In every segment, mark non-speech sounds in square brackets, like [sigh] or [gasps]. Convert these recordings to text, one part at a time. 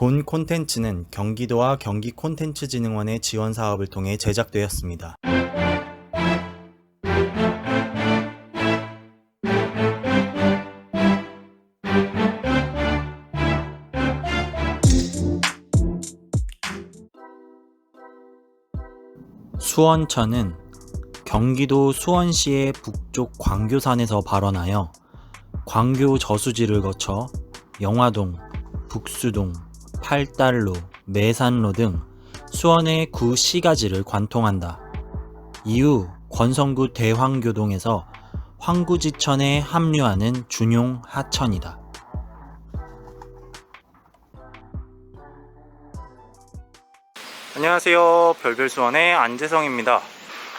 본 콘텐츠는 경기도와 경기콘텐츠진흥원의 지원 사업을 통해 제작되었습니다. 수원천은 경기도 수원시의 북쪽 광교산에서 발원하여 광교 저수지를 거쳐 영화동, 북수동, 팔달로, 매산로 등 수원의 구 시가지를 관통한다. 이후 권성구 대황교동에서 황구지천에 합류하는 준용 하천이다. 안녕하세요. 별별수원의 안재성입니다.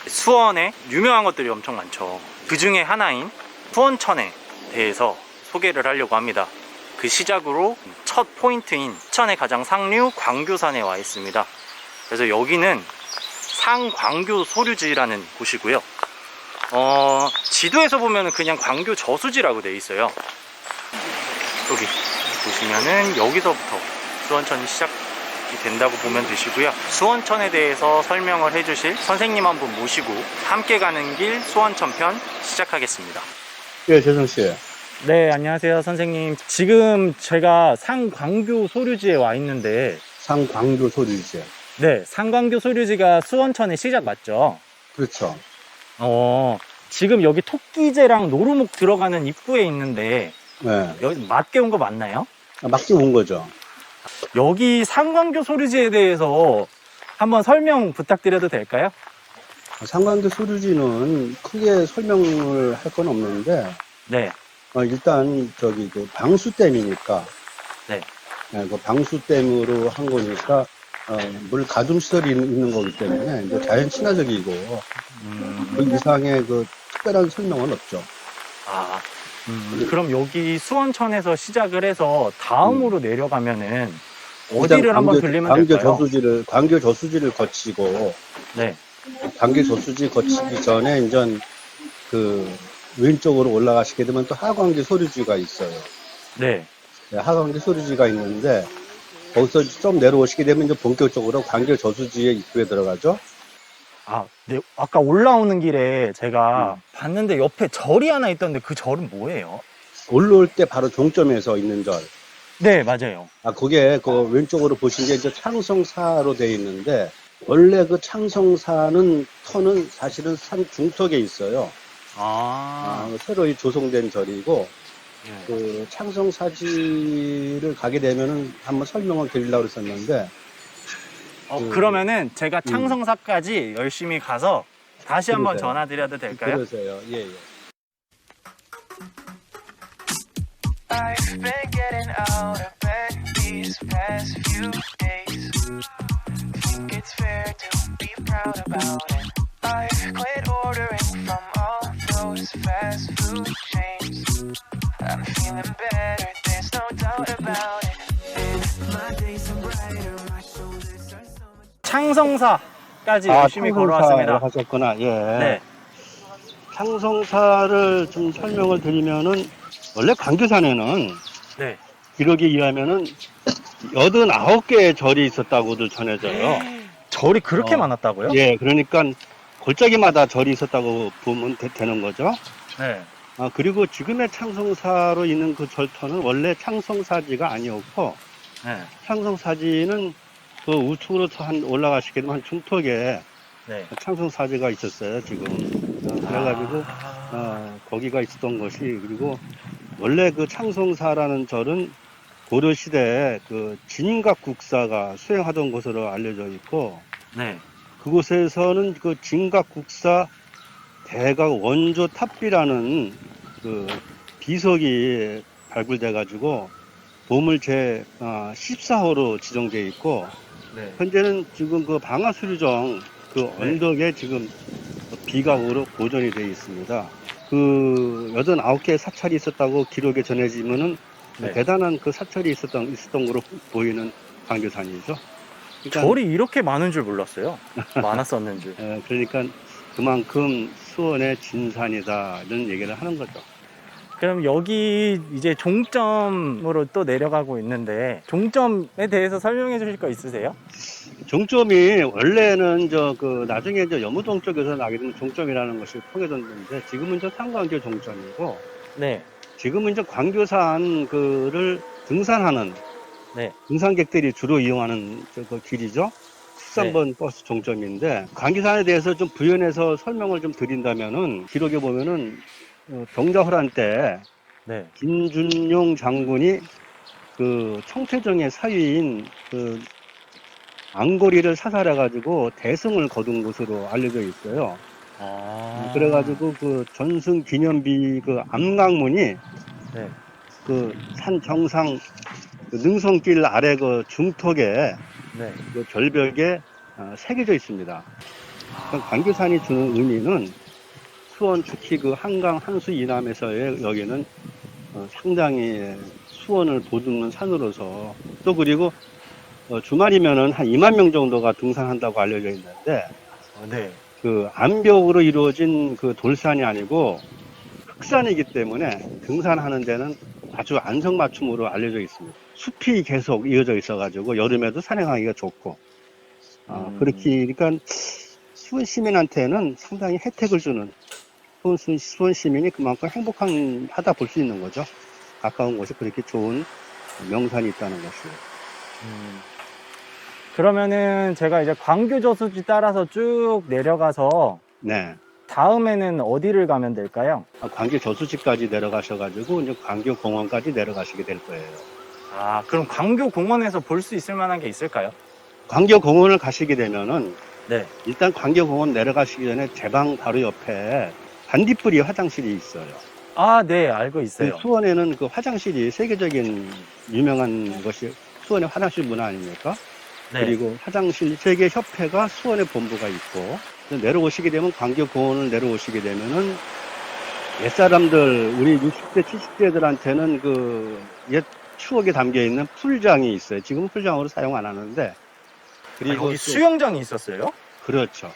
수원에 유명한 것들이 엄청 많죠. 그 중에 하나인 수원천에 대해서 소개를 하려고 합니다. 그 시작으로 첫 포인트인 천의 가장 상류 광교산에 와 있습니다. 그래서 여기는 상광교 소류지라는 곳이고요. 어, 지도에서 보면 그냥 광교 저수지라고 되어 있어요. 여기 보시면은 여기서부터 수원천이 시작이 된다고 보면 되시고요. 수원천에 대해서 설명을 해주실 선생님 한 분 모시고 함께 가는 길 수원천 편 시작하겠습니다. 예, 재성 씨. 네, 안녕하세요, 선생님. 지금 제가 상광교 소류지에 와 있는데, 상광교 소리지. 네, 상광교 소류지가 수원천의 시작 맞죠? 그렇죠. 어, 지금 여기 토끼제랑 노루목 들어가는 입구에 있는데, 네. 여기 맞게 온 거 맞나요? 막지 온 거죠. 여기 상광교 소류지에 대해서 한번 설명 부탁드려도 될까요? 상광교 소류지는 크게 설명을 할 건 없는데, 네, 어, 일단 저기 그 방수댐이니까, 네. 네, 그 방수댐으로 한 거니까, 어, 물 가중 시설이 있는 거기 때문에 이제 자연 친화적이고 음, 그 이상의 그 특별한 설명은 없죠. 아, 음, 그럼 여기 수원천에서 시작을 해서 다음으로 내려가면은 어디를 한번 광교- 들리면 광교 될까요? 저수지를 광교 저수지를 거치고 네, 광교 저수지 거치기 전에 이제 그 왼쪽으로 올라가시게 되면 또 하광교 소류지가 있어요. 네. 네, 하광교 소류지가 있는데 거기서 좀 내려오시게 되면 이제 본격적으로 광교 저수지의 입구에 들어가죠. 아, 네. 아까 올라오는 길에 제가 음. 봤는데 옆에 절이 하나 있던데 그 절은 뭐예요? 올라올 때 바로 종점에서 있는 절. 네, 맞아요. 아, 그게 그 왼쪽으로 보신 게 이제 창성사로 되어 있는데 원래 그 창성사는 터는 사실은 산 중턱에 있어요. 아, 아, 새로이 조성된 절이고 네. 그 창성사지를 가게 되면은 한번 설명을 드리려고 그랬었는데 어, 그- 그러면은 제가 음. 창성사까지 열심히 가서 다시 한번 그러세요. 전화 드려도 될까요? 그러세요. 예, 예. I've been getting out of bed these past few days. Think it's fair to be proud about it. 창성사까지 열심히 걸어왔습니다. 아, 하셨구나. 예. 네. 창성사를 좀 설명을 드리면은 원래 광교산에는 네. 기록에 의하면은 89개의 절이 있었다고도 전해져요. [gasps] 절이 그렇게 어. 많았다고요? 예, 그러니까 골짜기마다 절이 있었다고 보면 되, 는 거죠. 네. 아, 그리고 지금의 창성사로 있는 그 절터는 원래 창성사지가 아니었고, 네. 창성사지는 그 우측으로 한 올라가시게 되면 한 중턱에 네. 창성사지가 있었어요, 지금. 어, 그래가지고, 아, 어, 거기가 있었던 것이, 그리고 원래 그 창성사라는 절은 고려 시대에 그 진각 국사가 수행하던 것으로 알려져 있고, 네. 그곳에서는 그 진각 국사 대각 원조 탑비라는 그 비석이 발굴돼 가지고 보물 제 14호로 지정돼 있고 네. 현재는 지금 그 방화수류정 그 네. 언덕에 지금 비각으로 보존이 되어 있습니다. 그 89개의 사찰이 있었다고 기록에 전해지면은 네. 대단한 그 사찰이 있었던 있었던 거로 보이는 광교산이죠. 그러니까 절이 이렇게 많은 줄 몰랐어요. [laughs] 많았었는 줄. 에, 그러니까 그만큼 수원의 진산이다 이런 얘기를 하는 거죠. 그럼 여기 이제 종점으로 또 내려가고 있는데 종점에 대해서 설명해 주실 거 있으세요? 종점이 원래는 저 그 나중에 저 여무동 쪽에서 나게 된 종점이라는 것이 통해졌는데 지금은 저 상광교 종점이고 네. 지금은 이제 광교산 그를 등산하는 네. 등산객들이 주로 이용하는 저그 길이죠. 13번 버스 종점인데 광교산에 대해서 좀 부연해서 설명을 좀 드린다면은 기록에 보면은 어, 병자호란 때 네. 김준용 장군이 그 청태정의 사위인 그 앙고리를 사살해가지고 대승을 거둔 것으로 알려져 있어요. 아. 그래가지고 그 전승 기념비 그 암강문이 네. 그산 정상 그 능선길 아래 그 중턱에 네. 그 절벽에 어, 새겨져 있습니다. 그 광교산이 주는 의미는 수원 특히 그 한강 한수 이남에서의 여기는 어, 상당히 수원을 보듬는 산으로서 또 그리고 어, 주말이면은 한 2만 명 정도가 등산한다고 알려져 있는데 어, 네. 그 암벽으로 이루어진 그 돌산이 아니고 흑산이기 때문에 등산하는 데는 아주 안성맞춤으로 알려져 있습니다. 숲이 계속 이어져 있어가지고 여름에도 산행하기가 좋고 어, 음. 그렇게 그러니까 수원 시민한테는 상당히 혜택을 주는 수원, 시- 수원 시민이 그만큼 행복한 하다 볼 수 있는 거죠. 가까운 곳에 그렇게 좋은 명산이 있다는 것을. 음. 그러면은 제가 이제 광교 저수지 따라서 쭉 내려가서 네. 다음에는 어디를 가면 될까요? 아, 광교 저수지까지 내려가셔가지고 이제 광교 공원까지 내려가시게 될 거예요. 아, 그럼 광교 공원에서 볼 수 있을 만한 게 있을까요? 광교 공원을 가시게 되면은 네. 일단 광교 공원 내려가시기 전에 제방 바로 옆에 반딧불이 화장실이 있어요. 아, 네, 알고 그 있어요. 수원에는 그 화장실이 세계적인 유명한 것이 수원의 화장실 문화 아닙니까? 네. 그리고 화장실 세계 협회가 수원에 본부가 있고 내려오시게 되면 광교 공원을 내려오시게 되면은 옛 사람들 우리 60대 70대들한테는 그 옛 추억에 담겨 있는 풀장이 있어요. 지금 풀장으로 사용 안 하는데 아, 그리고 여기 또- 수영장이 있었어요? 그렇죠.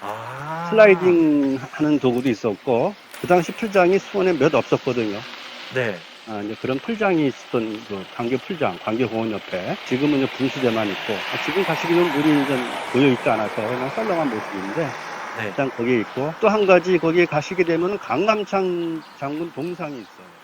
아. 슬라이딩 하는 도구도 있었고 그 당시 풀장이 수원에 몇 없었거든요. 네. 아, 이제 그런 풀장이 있었던 그 광교 풀장, 광교 공원 옆에 지금은 이제 분수대만 있고 아, 지금 가시기는 물이 이제 고여 있지 않아서 그냥 썰렁한 모습인데 네. 일단 거기에 있고 또 한 가지 거기에 가시게 되면 강남창 장군 동상이 있어요.